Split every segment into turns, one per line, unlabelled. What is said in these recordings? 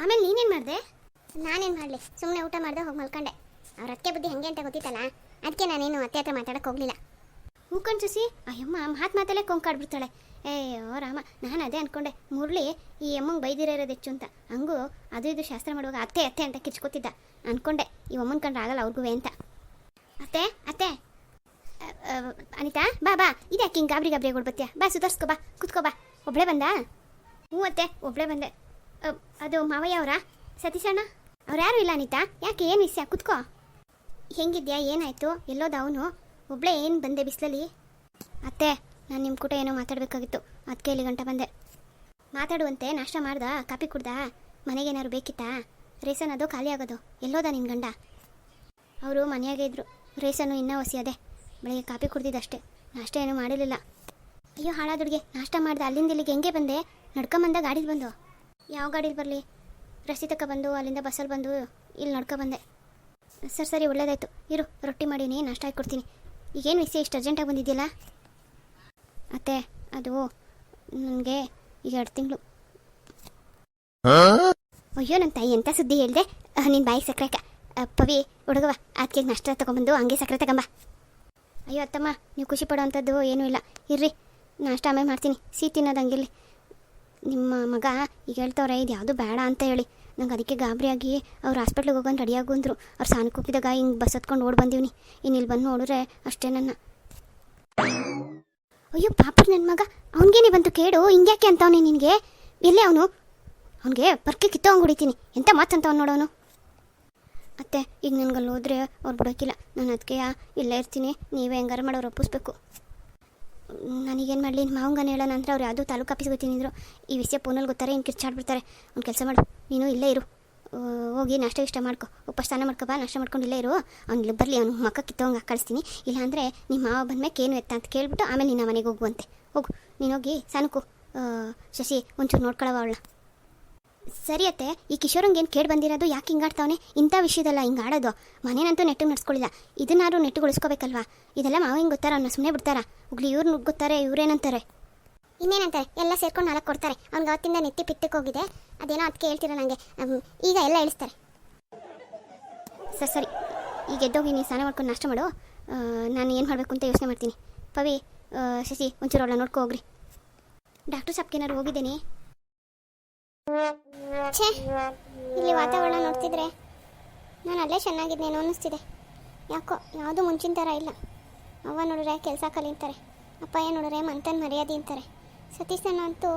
ಆಮೇಲೆ ನೀನೇನು ಮಾಡಿದೆ? ನಾನೇನು ಮಾಡಲಿ? ಸುಮ್ಮನೆ ಊಟ ಮಾಡ್ದೆ, ಹೋಗಿ ಮಲ್ಕೊಂಡೆ. ಅವ್ರ ಅತ್ತೆ ಬುದ್ಧಿ ಹೆಂಗೆ ಅಂತ ಗೊತ್ತಿತ್ತಲ್ಲ? ಅದಕ್ಕೆ ನಾನೇನು ಅತ್ತೆ ಹತ್ರ ಮಾತಾಡಕ್ಕೆ ಹೋಗಲಿಲ್ಲ. ಹೂಕಣ್ ಸುಸಿ, ಅಯ್ಯಮ್ಮ, ಮಾತು ಮಾತಲ್ಲೇ ಕೊಂಕಾಡ್ಬಿಡ್ತಾಳೆ. ಏಯೋ ರಾಮ, ನಾನು ಅದೇ ಅನ್ಕೊಂಡೆ. ಮುರಳಿ ಈ ಅಮ್ಮಂಗೆ ಬೈದಿರೋ ಇರೋದು ಹೆಚ್ಚು ಅಂತ. ಹಂಗೂ ಅದು ಇದು ಶಾಸ್ತ್ರ ಮಾಡುವಾಗ ಅತ್ತೆ ಅತ್ತೆ ಅಂತ ಕಿಚ್ಕೊತಿದ್ದ ಅನ್ಕೊಂಡೆ, ಈ ಅಮ್ಮನ ಕಂಡ್ರೆ ಆಗಲ್ಲ ಅವ್ರಿಗೂ ಅಂತ. ಅತ್ತೆ ಅತ್ತೆ. ಅನಿತಾ, ಬಾ ಬಾ. ಇದ್ಯಾಕೆ ಹಿಂಗೆ ಗಾಬರಿ ಗಾಬರಿ ಬಾ, ಸುಧಾರ್ಸ್ಕೊ ಬಾ, ಕುತ್ಕೋ ಬಾ. ಒಬ್ಳೆ ಬಂದಾ? ಹ್ಞೂ ಅತ್ತೆ, ಒಬ್ಳೆ ಬಂದೆ. ಅದು ಮಾವಯ್ಯ ಅವರಾ? ಸತೀಶಣ್ಣ ಅವ್ರು ಯಾರು ಇಲ್ಲ ಅನಿತಾ. ಯಾಕೆ ಏನು ವಿಷಯ? ಕುತ್ಕೋ. ಹೆಂಗಿದ್ಯಾ? ಏನಾಯ್ತು? ಎಲ್ಲೋದ ಅವನು? ಒಬ್ಳೆ ಏನು ಬಂದೆ ಬಿಸಿಲಲ್ಲಿ? ಅತ್ತೆ, ನಾನು ನಿಮ್ಮ ಕೂಟ ಏನೋ ಮಾತಾಡಬೇಕಾಗಿತ್ತು. ಅದಕ್ಕೆ ಇಲ್ಲಿ ಗಂಟ ಬಂದೆ. ಮಾತಾಡುವಂತೆ ನಾಷ್ಟ ಮಾಡ್ದ? ಕಾಪಿ ಕುಡ್ದ? ಮನೆಗೇನಾದ್ರು ಬೇಕಿತ್ತಾ? ರೇಸನ್ ಅದು ಖಾಲಿ ಆಗೋದು. ಎಲ್ಲೋದ ನಿನ್ನ ಗಂಡ? ಅವರು ಮನೆಯಾಗೆ ಇದ್ರು. ರೇಷನ್ನು ಇನ್ನೂ ಹೊಸಿಯದೆ ಬೆಳಗ್ಗೆ ಕಾಪಿ ಕುಡ್ದಿದ್ದಷ್ಟೇ. ನಾಷ್ಟ ಏನೂ ಮಾಡಿರಲಿಲ್ಲ. ಅಯ್ಯೋ ಹಾಳಾದುಡ್ಗೆ ನಾಷ್ಟ ಮಾಡ್ದೆ ಅಲ್ಲಿಂದ ಇಲ್ಲಿಗೆ ಹೆಂಗೆ ಬಂದೆ? ನಡ್ಕೊಂಬಂದ ಗಾಡಿಗೆ ಬಂದು. ಯಾವ ಗಾಡೀಲಿ ಬರಲಿ? ರಸ್ತೆ ತಕ್ಕ ಬಂದು, ಅಲ್ಲಿಂದ ಬಸ್ಸಲ್ಲಿ ಬಂದು ಇಲ್ಲಿ ನಡ್ಕೊ ಬಂದೆ. ಸರ್, ಸರಿ, ಒಳ್ಳೇದಾಯ್ತು. ಇರು, ರೊಟ್ಟಿ ಮಾಡೀನಿ ನಾಷ್ಟ ಹಾಕಿ ಕೊಡ್ತೀನಿ. ಈಗೇನು ವಿಷಯ ಇಷ್ಟು ಅರ್ಜೆಂಟಾಗಿ ಬಂದಿದ್ದೀಯಲ್ಲ ಅತ್ತೆ, ಅದು, ನನಗೆ ಈಗ ಎರಡು ತಿಂಗಳು. ಅಯ್ಯೋ ನನ್ನ ತಾಯಿ ಎಂಥ ಸುದ್ದಿ ಹೇಳಿದೆ? ನಿನ್ನ ಬಾಯಿ ಸಕ್ಕರೆ ಪವಿ ಹುಡುಗವ ಅದಕ್ಕೆ ನಷ್ಟ ತಗೊಂಬಂದು, ಹಂಗೆ ಸಕ್ಕರೆ ತಗೊಂಬ. ಅಯ್ಯೋ, ಅತ್ತಮ್ಮ, ನೀವು ಖುಷಿ ಪಡೋವಂಥದ್ದು ಏನೂ ಇಲ್ಲ. ಇರ್ರಿ, ನಾಷ್ಟ ಆಮೇಲೆ ಮಾಡ್ತೀನಿ. ಸಿಹಿ ತಿನ್ನೋದು ನಿಮ್ಮ ಮಗ ಈಗ ಹೇಳ್ತವ್ರೆ, ಇದು ಯಾವುದು ಬೇಡ ಅಂತ ಹೇಳಿ. ನಂಗೆ ಅದಕ್ಕೆ ಗಾಬರಿಯಾಗಿ ಅವ್ರು ಹಾಸ್ಪಿಟ್ಲಿಗೆ ಹೋಗೋದು ರೆಡಿಯಾಗು ಅಂದರು ಅವ್ರು ಸಾನು ಕೂಪಿದಾಗ ಹಿಂಗೆ ಬಸ್ ಹತ್ಕೊಂಡು ಓಡಿ ಬಂದೀವ್ನಿ. ಇನ್ನು ಇಲ್ಲಿ ಬಂದು ನೋಡಿದ್ರೆ ಅಷ್ಟೇ ನನ್ನ. ಅಯ್ಯೋ, ಪಾಪ ನನ್ನ ಮಗ. ಅವನಿಗೇನೆ ಬಂತು ಕೇಡು. ಹಿಂಗ್ಯಾಕೆ ಅಂತವನೇ ನಿನಗೆ? ಎಲ್ಲೇ ಅವನು? ಅವನಿಗೆ ಪರ್ಕೆ ಕಿತ್ತವಂಗೆ ಹೊಡಿತೀನಿ. ಎಂತ ಮಾತಂತವ್ನು ನೋಡೋನು? ಅತ್ತೆ, ಈಗ ನನಗಲ್ಲಿ ಹೋದ್ರೆ ಅವ್ರು ಬಿಡೋಕ್ಕಿಲ್ಲ ನಾನು ಅದಕ್ಕೆ ಇಲ್ಲೇ ಇರ್ತೀನಿ. ನೀವೇ ಹೆಂಗಾರ ಮಾಡೋರು ಒಪ್ಪಿಸ್ಬೇಕು. ನನಗೇನು ಮಾಡಲಿ ನಿಮ್ಮ ಮಾವಂಗನ ಹೇಳೋಣ ಅಂದರೆ ಅವ್ರು ಯಾವುದೋ ತಾಲೂಕು ಆಫೀಸ್ ಗೊತ್ತಿನಿದ್ರು ಈ ವಿಷಯ ಫೋನಲ್ಲಿ ಗೊತ್ತಾರೆ ಏನು ಕಿರ್ಚಾಡ್ಬಿಡ್ತಾರೆ ಒಂದು ಕೆಲಸ ಮಾಡು. ನೀನು ಇಲ್ಲೇ ಇರು. ಹೋಗಿ ನಾಷ್ಟ ಇಷ್ಟ ಮಾಡ್ಕೊ. ಉಪಸ್ಥಾನ ಸ್ನಾನ ಮಾಡ್ಕೊ ಬಾ, ನಾಷ್ಟ ಮಾಡ್ಕೊಂಡು ಇಲ್ಲೇ ಇರು. ಅವ್ನು ಬರಲಿ, ಅವ್ನು ಮಕ್ಕ ಕಿತ್ತವಂಗೆ ಕಳಿಸ್ತೀನಿ. ಇಲ್ಲಾಂದರೆ ನಿಮ್ಮ ಮಾವ ಬಂದ್ಮೇಲೆ ಏನು ಎತ್ತ ಅಂತ ಕೇಳಿಬಿಟ್ಟು ಆಮೇಲೆ ನಿನ್ನ ಮನೆಗೆ ಹೋಗುವಂತೆ. ಹೋಗು, ನೀನು ಹೋಗಿ ಸಾನುಕು. ಶಶಿ, ಒಂಚೂರು ನೋಡ್ಕೊಳವ ಅವಳ ಸರಿ ಅತ್ತೆ, ಈ ಕಿಶೋರಂಗೆ ಏನು ಕೇಳಿ ಬಂದಿರೋದು? ಯಾಕೆ ಹಿಂಗಾಡ್ತಾವನೆ? ಇಂಥ ವಿಷಯದಲ್ಲ ಹಿಂಗೆ ಆಡೋದು. ಮನೇನಂತೂ ನೆಟ್ಟು ನಡೆಸ್ಕೊಳ್ಳಿಲ್ಲ ಇದನ್ನಾರು ನೆಟ್ಟುಗೊಳಿಸ್ಕೋಬೇಕಲ್ವಾ? ಇದೆಲ್ಲ ಮಾವ ಹಿಂಗೆ ಗೊತ್ತಾರ, ಅವ್ನ ಸುಮ್ಮನೆ ಬಿಡ್ತಾರ. ಹೋಗ್ಲಿ ಇವ್ರು ನುಗ್ಗುತ್ತಾರೆ, ಇವ್ರೇನಂತಾರೆ? ಇನ್ನೇನಂತಾರೆ? ಎಲ್ಲ ಸೇರ್ಕೊಂಡು ನಾಲ್ಕು ಕೊಡ್ತಾರೆ. ಅವ್ನಿಗೆ ಅವತ್ತಿಂದ ನೆತ್ತಿ ಪಿತ್ತಕ್ಕೆ ಹೋಗಿದೆ. ಅದೇನೋ ಅದಕ್ಕೆ ಹೇಳ್ತಿರೋ ನನಗೆ ಈಗ ಎಲ್ಲ ಇಳಿಸ್ತಾರೆ ಸರ್, ಸರಿ. ಈಗ ಎದ್ದೋಗಿ ನೀನು ಸ್ನಾನ ಮಾಡ್ಕೊಂಡು ನಾಷ್ಟ ಮಾಡು. ನಾನು ಏನು ಮಾಡಬೇಕು ಅಂತ ಯೋಚನೆ ಮಾಡ್ತೀನಿ. ಪವಿ ಶಶಿ, ಒಂಚೂರು ಅವಳ ನೋಡ್ಕೊ ಹೋಗ್ರಿ. ಡಾಕ್ಟರ್ ಸಾಬ್ಗೇನಾದ್ರು ಹೋಗಿದ್ದೀನಿ. ಛೇ, ಇಲ್ಲಿ ವಾತಾವರಣ ನೋಡ್ತಿದ್ರೆ ನಾನು ಅಲ್ಲೇ ಚೆನ್ನಾಗಿದ್ದೇನೋ ಅನ್ನಿಸ್ತಿದೆ ಯಾಕೋ ಯಾವುದೂ ಮುಂಚಿನ ಥರ ಇಲ್ಲ. ಅವ್ವ ನೋಡಿದ್ರೆ ಕೆಲಸ ಅಪ್ಪ ಏನ್ ನೋಡಿದ್ರೆ ಮಂತನ್ ಮರ್ಯಾದೆ ಅಂತಾರೆ. ಸತೀಶ್ ಅಣ್ಣ ಅಂತೂ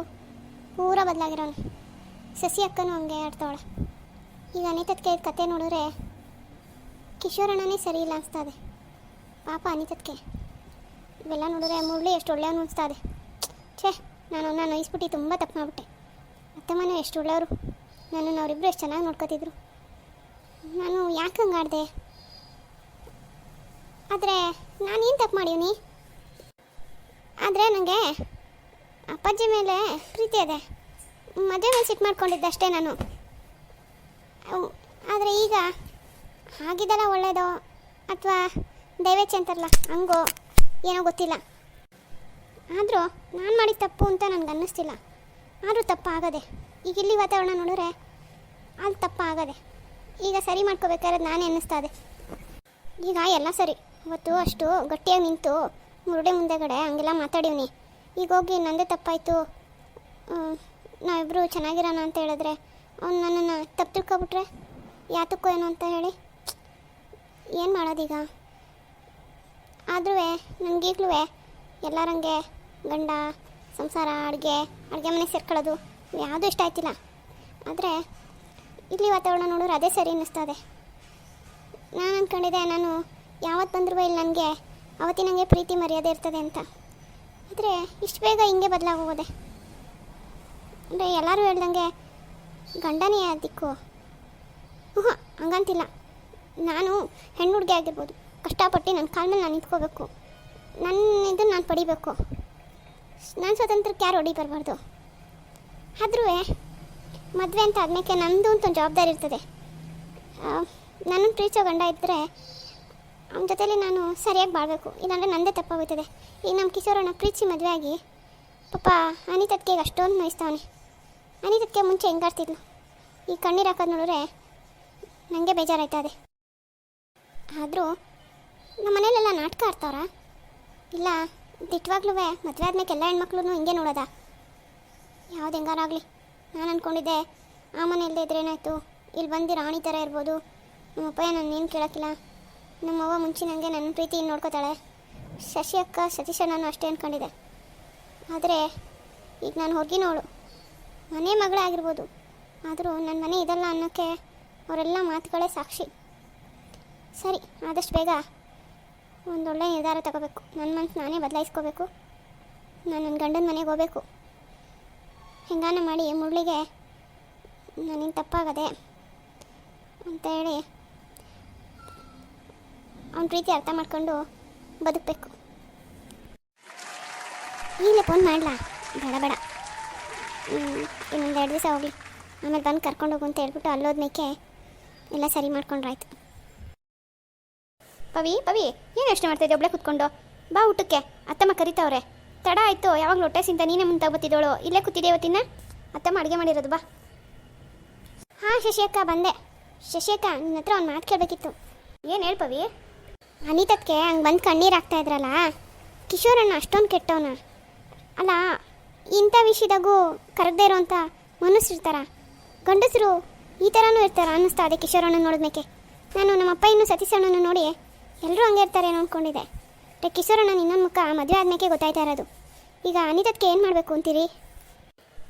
ಪೂರ ಬದಲಾಗಿರೋನು. ಸಸಿ ಅಕ್ಕನೂ ಹಂಗೆ ಆಡ್ತಾವಳೆ. ಈಗ ಅನಿತತ್ಗೆ ಕತೆ ನೋಡಿದ್ರೆ ಕಿಶೋರಣ್ಣನೇ ಸರಿ ಇಲ್ಲ ಅನಿಸ್ತಾ ಇದೆ. ಪಾಪ ಅನಿತತ್ಕೆ ಇವೆಲ್ಲ ನೋಡಿದ್ರೆ ಮುರಳಿ ಎಷ್ಟು ಒಳ್ಳೆಯವನು ಇದೆ. ಛೇ, ನಾನು ನಾನು ನೋಯಿಸ್ಬಿಟ್ಟು ತುಂಬ ತಪ್ಪು ಮಾಡಿಬಿಟ್ಟೆ. ಅತ್ತಮ್ಮನೂ ಎಷ್ಟು ಒಳ್ಳೆಯವರು. ನನ್ನನ್ನು ಅವರಿಬ್ಬರು ಎಷ್ಟು ಚೆನ್ನಾಗಿ ನೋಡ್ಕೋತಿದ್ರು. ನಾನು ಯಾಕೆ ಹಂಗಾಡ್ದೆ ಆದರೆ ಆದರೆ ಏನು ತಪ್ಪು ಮಾಡೀನಿ ಆದರೆ ನನಗೆ ಅಪ್ಪಾಜಿ ಮೇಲೆ ಪ್ರೀತಿ ಇದೆ. ಮದುವೆ ಮೇಲೆ ಸಿಟ್ಟು ಮಾಡ್ಕೊಂಡಿದ್ದೆ ಅಷ್ಟೇ ನಾನು ಆದರೆ ಈಗ ಹಾಗಿದ್ದಲ್ಲ ಒಳ್ಳೆಯದೋ ಅಥವಾ ದೈವೇಚ್ಛೆ ಅಂತಾರಲ್ಲ, ಹಂಗೋ, ಏನೋ ಗೊತ್ತಿಲ್ಲ. ಆದರೂ ನಾನು ಮಾಡಿದ ತಪ್ಪು ಅಂತ ನನಗೆ ಅನ್ನಿಸ್ತಿಲ್ಲ. ಆದರೂ ತಪ್ಪಾಗದೆ. ಈಗ ಇಲ್ಲಿ ವಾತಾವರಣ ನೋಡಿದ್ರೆ ಅಲ್ಲಿ ತಪ್ಪಾಗದೆ. ಈಗ ಸರಿ ಮಾಡ್ಕೋಬೇಕಾದ್ರೆ ನಾನೇ ಅನ್ನಿಸ್ತಾ ಇದೆ. ಈಗ ಎಲ್ಲ ಸರಿ. ಅವತ್ತು ಅಷ್ಟು ಗಟ್ಟಿಯಾಗಿ ನಿಂತು ಮುರುಡೆ ಮುಂದೆಗಡೆ ಹಂಗೆಲ್ಲ ಮಾತಾಡೀವ್ನಿ. ಈಗ ಹೋಗಿ ನಂದೇ ತಪ್ಪಾಯಿತು. ನಾವಿಬ್ಬರು ಚೆನ್ನಾಗಿರೋಣ ಅಂತ ಹೇಳಿದ್ರೆ ಅವ್ನು ನನ್ನನ್ನು ತಪ್ಪು ತಿಳ್ಕೊಬಿಟ್ರೆ ಯಾತಕ್ಕೋ ಏನು ಅಂತ ಹೇಳಿ. ಏನು ಮಾಡೋದೀಗ? ಆದ್ರೂ ನನಗೀಗ್ಲೂ ಎಲ್ಲರಂಗೆ ಗಂಡ ಸಂಸಾರ, ಅಡುಗೆ ಅಡುಗೆ ಮನೆ ಸೇರ್ಕೊಳ್ಳೋದು, ಯಾವುದೂ ಇಷ್ಟ ಆಯ್ತಿಲ್ಲ. ಆದರೆ, ಇಲ್ಲಿ ವಾತಾವರಣ ನೋಡಿದ್ರೆ ಅದೇ ಸರಿ ಅನ್ನಿಸ್ತದೆ. ನಾನು ಅಂದ್ಕೊಂಡಿದ್ದೆ ನಾನು ಯಾವತ್ತು ಬಂದರೂ ಇಲ್ಲಿ ನನಗೆ ಅವತ್ತಿನ ನನಗೆ ಪ್ರೀತಿ, ಮರ್ಯಾದೆ ಇರ್ತದೆ ಅಂತ. ಆದರೆ, ಇಷ್ಟು ಬೇಗ ಹಿಂಗೆ ಬದಲಾಗೋದೆ. ಅಂದರೆ ಎಲ್ಲರೂ ಹೇಳ್ದಂಗೆ ಗಂಡನೇ ದಿಕ್ಕು. ಹ್ಞೂ ಹಂಗಂತಿಲ್ಲ. ನಾನು ಹೆಣ್ಣು ಹುಡುಗಿ ಆಗಿರ್ಬೋದು. ಕಷ್ಟಪಟ್ಟು ನನ್ನ ಕಾಲ ಮೇಲೆ ನಾನು ನಿಂತ್ಕೋಬೇಕು. ನನ್ನ ಇದನ್ನು ನಾನು ಪಡಿಬೇಕು. ನನ್ನ ಸ್ವತಂತ್ರಕ್ಕೆ ಯಾರು ಹೊಡಿ ಬರಬಾರ್ದು? ಆದ್ರೂ ಮದುವೆ ಅಂತ ಆದ್ಮೇಲೆ ನಮ್ಮದು ಅಂತ ಒಂದು ಜವಾಬ್ದಾರಿ ಇರ್ತದೆ. ನನ್ನ ಪ್ರೀತಿಸೋ ಗಂಡ ಇದ್ದರೆ ಅವನ ಜೊತೇಲಿ ನಾನು ಸರಿಯಾಗಿ ಬಾಳಬೇಕು. ಇಲ್ಲಾಂದರೆ ನಂದೇ ತಪ್ಪಾಗುತ್ತದೆ ಈಗ ನಮ್ಮ ಕಿಶೋರಣ್ಣ ಪ್ರೀತಿಸಿ ಮದುವೆ ಆಗಿ, ಪಾಪ ಈಗ ಅಷ್ಟೊಂದು ನೋಯಿಸ್ತಾವನೆ ಅನಿತತ್ಗೆ ಮುಂಚೆ ಹೆಂಗಾಡ್ತಿದ್ಲು? ಈ ಕಣ್ಣೀರು ಹಾಕೋದು ನೋಡಿದ್ರೆ ನನಗೆ ಬೇಜಾರಾಯ್ತದೆ ಆದರೂ ನಮ್ಮ ಮನೇಲೆಲ್ಲ ನಾಟಕ ಆಡ್ತಾವ್ರಾ? ಇಲ್ಲ ದಿಟ್ಟವಾಗ್ಲೂ ಮದುವೆ ಆದ್ಮೇಲೆ ಎಲ್ಲ ಹೆಣ್ಮಕ್ಳು ಹಿಂಗೆ ನೋಡೋದಾ? ಯಾವ್ದು ಹೆಂಗಾರಾಗಲಿ ನಾನು ಅಂದ್ಕೊಂಡಿದ್ದೆ ಆ ಮನೆಯಲ್ಲದೆ ಇದ್ರೆ ಏನಾಯ್ತು? ಇಲ್ಲಿ ಬಂದು ರಾಣಿ ಥರ ಇರ್ಬೋದು. ನಮ್ಮಪ್ಪ ನಾನು ಏನು ಕೇಳೋಕ್ಕಿಲ್ಲ. ನಮ್ಮವ್ವ ಮುಂಚೆ ನನಗೆ ನನ್ನ ಪ್ರೀತಿ ನೋಡ್ಕೋತಾಳೆ. ಶಶಿ ಅಕ್ಕ ಸತೀಶ ನಾನು ಅಷ್ಟೇ ಅಂದ್ಕೊಂಡಿದ್ದೆ ಆದರೆ, ಈಗ ನಾನು ಹೊರಗಿನವಳು ಮನೆ ಮಗಳೇ ಆಗಿರ್ಬೋದು. ಆದರೂ ನನ್ನ ಮನೆ ಇದಲ್ಲ ಅನ್ನೋಕ್ಕೆ ಅವರೆಲ್ಲ ಮಾತುಗಳೇ ಸಾಕ್ಷಿ. ಸರಿ, ಆದಷ್ಟು ಬೇಗ. ಒಂದೊಳ್ಳೆ ನಿರ್ಧಾರ ತಗೋಬೇಕು. ನನ್ನ ಮನಸ್ಸು ನಾನೇ ಬದಲಾಯಿಸ್ಕೋಬೇಕು. ನಾನು ನನ್ನ ಗಂಡನ ಮನೆಗೆ ಹೋಗ್ಬೇಕು. ಹೆಂಗಾನ ಮಾಡಿ ಮುರಳಿಗೆ ನನಗೆ ತಪ್ಪಾಗದೆ ಅಂತ ಹೇಳಿ ಅವನ ಪ್ರೀತಿ ಅರ್ಥ ಮಾಡ್ಕೊಂಡು ಬದುಕಬೇಕು. ಈಗಲೇ ಫೋನ್ ಮಾಡಲಾ? ಬೇಡ ಬೇಡ. ಇನ್ನೊಂದು ಎರಡು ದಿವಸ ಹೋಗಲಿ. ಆಮೇಲೆ ಬಂದು ಕರ್ಕೊಂಡು ಹೋಗು ಅಂತ ಹೇಳ್ಬಿಟ್ಟು ಅಲ್ಲೋದ್ಮೇಕೆ ಎಲ್ಲ ಸರಿ ಮಾಡ್ಕೊಂಡ್ರಾಯ್ತು. ಪವಿ ಪವಿ, ಏನು ಯೋಚನೆ ಮಾಡ್ತಾಯಿದ್ದೆ ಒಬ್ಳೆ ಕುತ್ಕೊಂಡು. ಬಾ ಊಟಕ್ಕೆ. ಅತ್ತಮ್ಮ ಕರಿತಾವ್ರೆ. ತಡ ಆಯಿತು ಸಿಂತ ನೀನೇ ಮುಂದೆ ಬತ್ತಿದ್ದೋಳು ಇಲ್ಲೇ ಕೂತಿದ್ದೆ ಇವತ್ತಿನ? ಅತ್ತಮ್ಮ ಅಡುಗೆ ಮಾಡಿರೋದು, ಬಾ. ಹಾಂ, ಶಶಿಯಕ್ಕ, ಬಂದೆ. ಶಶಿಯಕ್ಕ, ನಿನ್ನ ಹತ್ರ ಒಂದು ಮಾತು ಕೇಳಬೇಕಿತ್ತು. ಏನು ಹೇಳು ಪವಿ? ಅನಿತಕ್ಕೆ ಹಂಗೆ ಬಂದು ಕಣ್ಣೀರು ಆಗ್ತಾ ಇದ್ರಲ್ಲ? ಕಿಶೋರಣ್ಣ ಅಷ್ಟೊಂದು ಕೆಟ್ಟವನ. ಅಲ್ಲ, ಇಂಥ ವಿಷಯದಾಗೂ ಕರಗದೆ ಇರೋಂಥ ಮನಸ್ಸಿರ್ತಾರ ಗಂಡಸರು ಈ ಥರನೂ ಇರ್ತಾರ ಅನ್ನಿಸ್ತಾ ಅದೇ ಕಿಶೋರಣ್ಣ ನೋಡಿದ್ಮೇಕೆ. ನಾನು ನಮ್ಮ ಅಪ್ಪ ಇನ್ನು ಸತೀಶಣ್ಣನ ನೋಡಿ ಎಲ್ಲರೂ ಹಂಗೆ ಇರ್ತಾರೇನೋ ಅಂದ್ಕೊಂಡಿದ್ದೆ ಬಟ್ ಕಿಶೋರಣ್ಣ ನಿನ್ನ ಮುಖ ಮದುವೆ ಆದ್ಮೇಕೆ ಗೊತ್ತಾಯ್ತಾ ಇರೋದು. ಈಗ ಅನಿತಕ್ಕೆ ಏನು ಮಾಡಬೇಕು ಅಂತೀರಿ?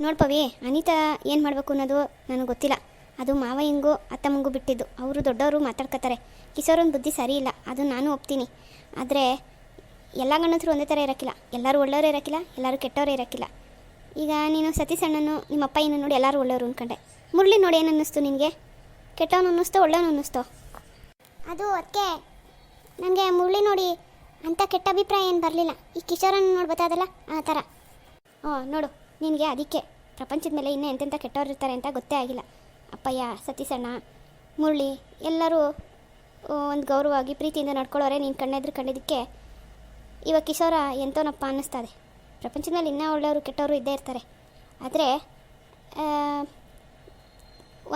ನೋಡ್ಪವಿ ಅನಿತಾ ಏನು ಮಾಡಬೇಕು ಅನ್ನೋದು ನನಗೆ ಗೊತ್ತಿಲ್ಲ. ಅದು ಮಾವ ಹಿಂಗು ಅತ್ತಮ್ಮಂಗೂ ಬಿಟ್ಟಿದ್ದು. ಅವರು ದೊಡ್ಡವರು ಮಾತಾಡ್ಕೋತಾರೆ ಕಿಶೋರನ ಬುದ್ಧಿ ಸರಿ ಇಲ್ಲ. ಅದು ನಾನು ಒಪ್ತೀನಿ. ಆದರೆ ಎಲ್ಲ ಗಂಡಸರು ಒಂದೇ ಥರ ಇರೋಕ್ಕಿಲ್ಲ ಎಲ್ಲರೂ ಒಳ್ಳೆಯವರೇ ಇರೋಕ್ಕಿಲ್ಲ ಎಲ್ಲರೂ ಕೆಟ್ಟವರೇ ಇರೋಕ್ಕಿಲ್ಲ ಈಗ ನೀನು ಸತೀಶ್ ಅಣ್ಣನು ನಿಮ್ಮ ಅಪ್ಪ ಇನ್ನು ನೋಡಿ ಎಲ್ಲರೂ ಒಳ್ಳೆಯವರು ಅಂದ್ಕೊಂಡೆ ಮುರಳಿ ನೋಡಿ ಏನು ಅನ್ನಿಸ್ತು ನಿನಗೆ? ಕೆಟ್ಟವನು ಅನ್ನಿಸ್ತೋ, ಒಳ್ಳೆಯವನು ಅನ್ನಿಸ್ತೋ? ಅದು ಅದಕ್ಕೆ ನನಗೆ ಮುರಳಿ ನೋಡಿ ಅಂಥ ಕೆಟ್ಟ ಅಭಿಪ್ರಾಯ ಏನು ಬರಲಿಲ್ಲ. ಈ ಕಿಶೋರನ್ನ ನೋಡಿ ಗೊತ್ತಾದಲ್ಲ, ಆ ಥರ. ಓ, ನೋಡು, ನಿನಗೆ ಅದಕ್ಕೆ ಪ್ರಪಂಚದ ಮೇಲೆ ಇನ್ನೂ ಎಂತೆಂಥ ಕೆಟ್ಟವ್ರು ಇರ್ತಾರೆ ಅಂತ ಗೊತ್ತೇ ಆಗಿಲ್ಲ. ಅಪ್ಪಯ್ಯ ಸತೀಸಣ್ಣ ಮುರಳಿ, ಎಲ್ಲರೂ ಒಂದು ಗೌರವವಾಗಿ ಪ್ರೀತಿಯಿಂದ ನಡ್ಕೊಳ್ಳೋರೆ ನೀನು ಕಣ್ಣೆದ್ರು ಕಂಡಿದ್ದಕ್ಕೆ ಇವಾಗ ಕಿಶೋರ ಎಂತೋನಪ್ಪ ಅನ್ನಿಸ್ತದೆ. ಇದೆ ಪ್ರಪಂಚದಲ್ಲಿ ಇನ್ನೂ ಒಳ್ಳೆಯವರು ಕೆಟ್ಟವರು ಇದ್ದೇ ಇರ್ತಾರೆ. ಆದರೆ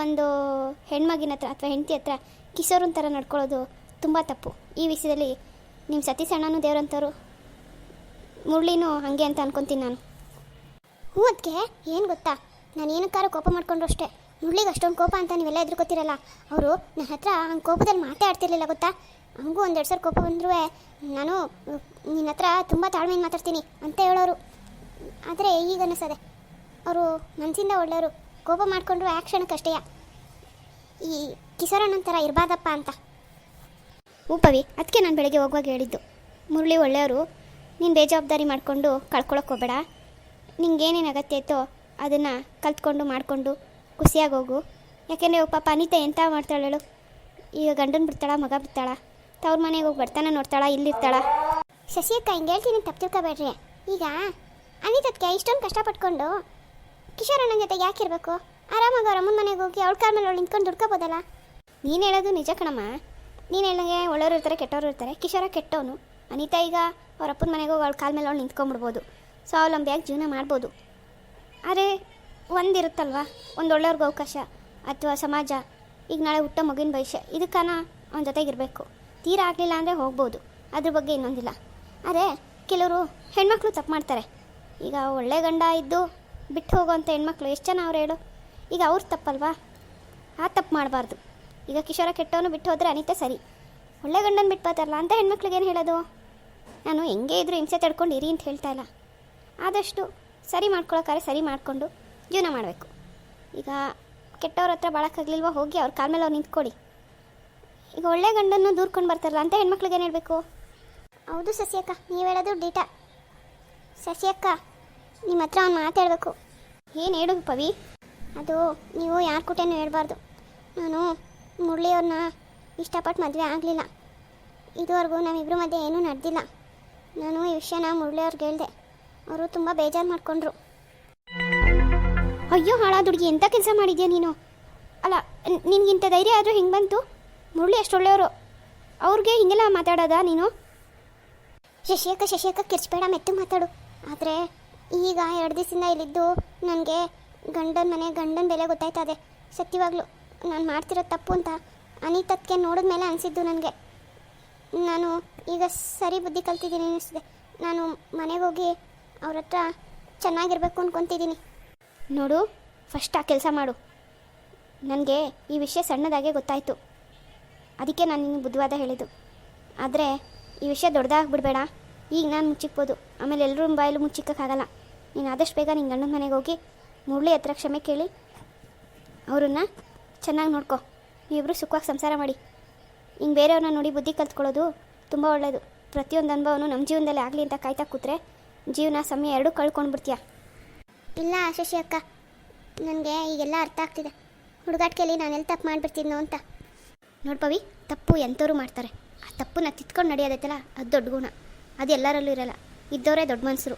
ಒಂದು ಹೆಣ್ಮಗಿನ ಹತ್ರ ಅಥವಾ ಹೆಂಡತಿ ಹತ್ರ ಕಿಶೋರನ ಥರ ನಡ್ಕೊಳ್ಳೋದು ತುಂಬ ತಪ್ಪು. ಈ ವಿಷಯದಲ್ಲಿ ನಿಮ್ಮ ಸತೀಸಣ್ಣನೂ ದೇವ್ರಂತವರು ಮುರಳಿನೂ ಹಾಗೆ ಅಂತ ಅನ್ಕೊತೀನಿ ನಾನು. ಹ್ಞೂ ಅದಕ್ಕೆ ಏನು ಗೊತ್ತಾ? ನಾನು ಏನಕ್ಕಾರು ಕೋಪ ಮಾಡ್ಕೊಂಡ್ರು ಅಷ್ಟೇ. ಮುರಳಿಗೆ ಅಷ್ಟೊಂದು ಕೋಪ ಅಂತ ನೀವೆಲ್ಲ ಎದುರ್ಕೊತಿರಲ್ಲ, ಅವರು ನನ್ನ ಹತ್ರ ಹಂಗೆ ಕೋಪದಲ್ಲಿ ಮಾತೇ ಆಡ್ತಿರ್ಲಿಲ್ಲ ಗೊತ್ತಾ? ಹಂಗೂ ಒಂದೆರಡು ಸಾವಿರ ಕೋಪ ಬಂದ್ರೂ ನಾನು ನಿನ್ನ ಹತ್ರ ತುಂಬ ತಾಳ್ಮೆಯಿಂದ ಮಾತಾಡ್ತೀನಿ ಅಂತ ಹೇಳೋರು. ಆದರೆ ಈಗ ಅನ್ನಿಸದೆ ಅವರು ಮನಸ್ಸಿಂದ ಒಳ್ಳೆಯವರು. ಕೋಪ ಮಾಡಿಕೊಂಡ್ರು ಆ ಕ್ಷಣಕ್ಕಷ್ಟೇಯ ಈ ಕಿಸರಣ್ಣನ ಥರ ಇರಬಾರ್ದಪ್ಪ ಅಂತ. ಹ್ಞೂ ಪವಿ ಅದಕ್ಕೆ ನಾನು ಬೆಳಗ್ಗೆ ಹೋಗುವಾಗ ಹೇಳಿದ್ದು. ಮುರಳಿ ಒಳ್ಳೆಯವರು, ನೀನು ಬೇಜವಾಬ್ದಾರಿ ಮಾಡಿಕೊಂಡು ಕಳ್ಕೊಳಕ್ಕೆ ಹೋಗಬೇಡ. ನಿಂಗೇನೇನು ಅಗತ್ಯ ಇತ್ತೋ ಅದನ್ನು ಕಲ್ತ್ಕೊಂಡು ಮಾಡಿಕೊಂಡು ಖುಷಿಯಾಗಿ ಹೋಗು. ಯಾಕೆಂದರೆ ಪಾಪ ಅನಿತಾ ಎಂತ ಮಾಡ್ತಾಳೆ ಹೇಳು? ಈಗ ಗಂಡನ ಬಿಡ್ತಾಳ, ಮಗ ಬಿಡ್ತಾಳ? ತವ್ರ ಮನೆಗೆ ಹೋಗಿ ಬರ್ತಾನೆ ನೋಡ್ತಾಳ, ಇಲ್ಲಿರ್ತಾಳ? ಶಶಿಯಕ್ಕ ಹಿಂಗೆ ಹೇಳ್ತೀನಿ ತಪ್ಪು ತಿಳ್ಕೊಬೇಡ್ರಿ. ಈಗ ಅನಿತಕ್ಕೆ ಇಷ್ಟೊಂದು ಕಷ್ಟಪಟ್ಕೊಂಡು ಕಿಶೋರಣ್ಣನ ಜೊತೆ ಇರಬೇಕು? ಆರಾಮಾಗಿ ಅವ್ರ ಅಮ್ಮನ ಮನೆಗೆ ಹೋಗಿ ಅವಳ ಕಾಲ ಮೇಲೆ ಅವಳು ನಿಂತ್ಕೊಂಡು ದುಡ್ಕೋಬೋದಲ್ಲ? ನೀನು ಹೇಳೋದು ನಿಜ ಕಣಮ್ಮ. ನೀನು ಹೇಳಂಗೆ ಒಳ್ಳೆಯವರು ಇರ್ತಾರೆ, ಕೆಟ್ಟವರು ಇರ್ತಾರೆ. ಕಿಶೋರ ಕೆಟ್ಟವನು. ಅನಿತಾ ಈಗ ಅವ್ರ ಅಪ್ಪನ ಮನೆಗೆ ಹೋಗಿ ಅವಳ ಕಾಲ ಮೇಲೆ ಅವಳು ನಿಂತ್ಕೊಂಡ್ಬಿಡ್ಬೋದು. ಸ್ವಾವಲಂಬಿಯಾಗಿ ಜೀವನ ಮಾಡ್ಬೋದು. ಆದರೆ ಒಂದಿರುತ್ತಲ್ವ ಒಂದು ಒಳ್ಳೆಯವ್ರಿಗೆ ಅವಕಾಶ ಅಥವಾ ಸಮಾಜ. ಈಗ ನಾಳೆ ಹುಟ್ಟ ಮಗುವಿನ ಭವಿಷ್ಯ. ಇದಕ್ಕಾನ ಅವನ ಜೊತೆಗಿರಬೇಕು ತೀರ ಆಗಲಿಲ್ಲ ಅಂದರೆ ಹೋಗ್ಬೋದು. ಅದ್ರ ಬಗ್ಗೆ ಇನ್ನೊಂದಿಲ್ಲ. ಆದರೆ ಕೆಲವರು ಹೆಣ್ಮಕ್ಳು ತಪ್ಪು ಮಾಡ್ತಾರೆ. ಈಗ ಒಳ್ಳೆ ಗಂಡ ಇದ್ದು ಬಿಟ್ಟು ಹೋಗೋವಂಥ ಹೆಣ್ಮಕ್ಳು, ಎಷ್ಟು ಜನ ಅವ್ರು ಹೇಳು? ಈಗ ಅವ್ರ ತಪ್ಪಲ್ವಾ? ಆ ತಪ್ಪು ಮಾಡಬಾರ್ದು. ಈಗ ಕಿಶೋರ ಕೆಟ್ಟವನು ಬಿಟ್ಟು ಹೋದರೆ ಅನಿತಾ ಸರಿ. ಒಳ್ಳೆ ಗಂಡನ ಬಿಟ್ಟು ಬರ್ತಾರಲ್ಲ, ಅಂತ ಹೆಣ್ಮಕ್ಳಿಗೇನು ಹೇಳೋದು? ನಾನು ಹೆಂಗೆ ಇದ್ರೂ ಹಿಂಸೆ ತಡ್ಕೊಂಡು ಇರಿ ಅಂತ ಹೇಳ್ತಾ ಇಲ್ಲ. ಆದಷ್ಟು ಸರಿ ಮಾಡ್ಕೊಳಕ್ಕಾರೆ ಸರಿ ಮಾಡಿಕೊಂಡು ಜೀವನ ಮಾಡಬೇಕು. ಈಗ ಕೆಟ್ಟವ್ರ ಹತ್ರ ಬಾಳಕ್ಕಾಗ್ಲಿಲ್ವ ಹೋಗಿ ಅವ್ರ ಕಾಲ ಮೇಲೆ ಅವ್ರು ನಿಂತ್ಕೊಳ್ಳಿ. ಈಗ ಒಳ್ಳೆ ಗಂಡನ್ನು ದೂರ್ಕೊಂಡು ಬರ್ತಾರಲ್ಲ, ಅಂತ ಹೆಣ್ಮಕ್ಳಿಗೆ ಏನು ಹೇಳಬೇಕು? ಹೌದು ಸಸ್ಯಕ್ಕ, ನೀವು ಹೇಳೋದು ಡೀಟ. ಸಸ್ಯಕ್ಕ ನಿಮ್ಮ ಹತ್ರ ಅವ್ನು ಮಾತಾಡಬೇಕು ಏನು ಹೇಳು ಪವಿ? ಅದು ನೀವು ಯಾರ ಕೂಟೇನು ಹೇಳ್ಬಾರ್ದು. ನಾನು ಮುರಳಿಯವ್ರನ್ನ ಇಷ್ಟಪಟ್ಟು ಮದುವೆ ಆಗಲಿಲ್ಲ. ಇದುವರೆಗೂ ನಮ್ಮಿಬ್ಬರ ಮಧ್ಯೆ ಏನೂ ನಡೆದಿಲ್ಲ. ನಾನು ಈ ವಿಷಯನ ಮುರಳಿಯವ್ರಿಗೆ ಹೇಳಿದೆ. ಅವರು ತುಂಬ ಬೇಜಾರು ಮಾಡಿಕೊಂಡ್ರು. ಅಯ್ಯೋ ಹಾಳಾದ ಹುಡುಗಿ ಎಂಥ ಕೆಲಸ ಮಾಡಿದ್ಯಾ ನೀನು? ಅಲ್ಲ ನಿನಗಿಂಥ ಧೈರ್ಯ ಆದರೂ ಹಿಂಗೆ ಬಂತು? ಮುರಳಿ ಅಷ್ಟು ಒಳ್ಳೆಯವರು. ಅವ್ರಿಗೆ ಹಿಂಗೆಲ್ಲ ಮಾತಾಡೋದಾ ನೀನು? ಶಶಿಯಕ್ಕ ಶಶಿಯಕ್ಕ ಕಿರ್ಚಬೇಡ, ಮೆತ್ತು ಮಾತಾಡು. ಆದರೆ ಈಗ ಎರಡು ದಿವಸದಿಂದ ಇಲ್ಲಿದ್ದು ನನಗೆ ಗಂಡನ ಮನೆ, ಗಂಡನ ಬೆಲೆ ಗೊತ್ತಾಯ್ತದೆ. ಸತ್ಯವಾಗ್ಲೂ. ನಾನು ಮಾಡ್ತಿರೋ ತಪ್ಪು ಅಂತ ಅನಿತತ್ಗೆ ನೋಡಿದ್ಮೇಲೆ ಅನಿಸಿದ್ದು ನನಗೆ. ನಾನು ಈಗ ಸರಿ ಬುದ್ಧಿ ಕಲ್ತಿದ್ದೀನಿ ಅನ್ನಿಸ್ತಿದೆ ನಾನು ಮನೆಗೆ ಹೋಗಿ ಅವ್ರ ಹತ್ರ ಚೆನ್ನಾಗಿರ್ಬೇಕು ಅಂದ್ಕೊತಿದ್ದೀನಿ ನೋಡು ಫಸ್ಟ್ ಆ ಕೆಲಸ ಮಾಡು. ನನಗೆ ಈ ವಿಷಯ ಸಣ್ಣದಾಗೆ ಗೊತ್ತಾಯಿತು. ಅದಕ್ಕೆ ನಾನು ನಿನ್ನ ಬುದ್ಧಿವಾದ ಹೇಳಿದ್ದು. ಆದರೆ ಈ ವಿಷಯ ದೊಡ್ಡದಾಗ್ಬಿಡ್ಬೇಡ ಈಗ ನಾನು ಮುಚ್ಚಿಕ್ಬೋದು. ಆಮೇಲೆ ಎಲ್ಲರೂ ಬಾಯಲ್ಲೂ ಮುಚ್ಚಿಕ್ಕಾಗಲ್ಲ ನೀನು ಆದಷ್ಟು ಬೇಗ ನಿನ್ನ ಗಂಡನ ಮನೆಗೆ ಹೋಗಿ ಮುರಳಿ ಹತ್ರ ಕ್ಷಮೆ ಕೇಳಿ, ಅವ್ರನ್ನ ಚೆನ್ನಾಗಿ ನೋಡ್ಕೊ. ನೀವಿಬ್ಬರು ಸುಖವಾಗಿ ಸಂಸಾರ ಮಾಡಿ. ಹಿಂಗೆ ಬೇರೆಯವ್ರನ್ನ ನೋಡಿ ಬುದ್ಧಿ ಕಲ್ತ್ಕೊಳ್ಳೋದು ತುಂಬ ಒಳ್ಳೆಯದು ಪ್ರತಿಯೊಂದು ಅನುಭವನೂ ನಮ್ಮ ಜೀವನದಲ್ಲಿ ಆಗಲಿ ಅಂತ ಕಾಯ್ತಾ ಕೂತ್ರೆ ಜೀವನ ಸಮಯ ಎರಡೂ ಕಳ್ಕೊಂಡ್ಬಿಡ್ತೀಯ ಇಲ್ಲ ಶಶಿ ಅಕ್ಕ. ನನಗೆ ಈಗೆಲ್ಲ ಅರ್ಥ ಆಗ್ತಿದೆ. ಹುಡುಗಾಟಿಕೆಯಲ್ಲಿ ನಾನು ಎಲ್ಲಿ ತಪ್ಪು ಮಾಡಿಬಿಡ್ತಿದ್ನೋ ಅಂತ. ನೋಡ್ಪವಿ ತಪ್ಪು ಎಂಥವ್ರು ಮಾಡ್ತಾರೆ. ಆ ತಪ್ಪನ್ನ ತಿತ್ಕೊಂಡು ನಡೆಯೋದೈತಲ್ಲ ಅದು ದೊಡ್ಡ ಗುಣ. ಅದು ಎಲ್ಲರಲ್ಲೂ ಇರಲ್ಲ. ಇದ್ದವರೇ ದೊಡ್ಡ ಮನುಷ್ಯರು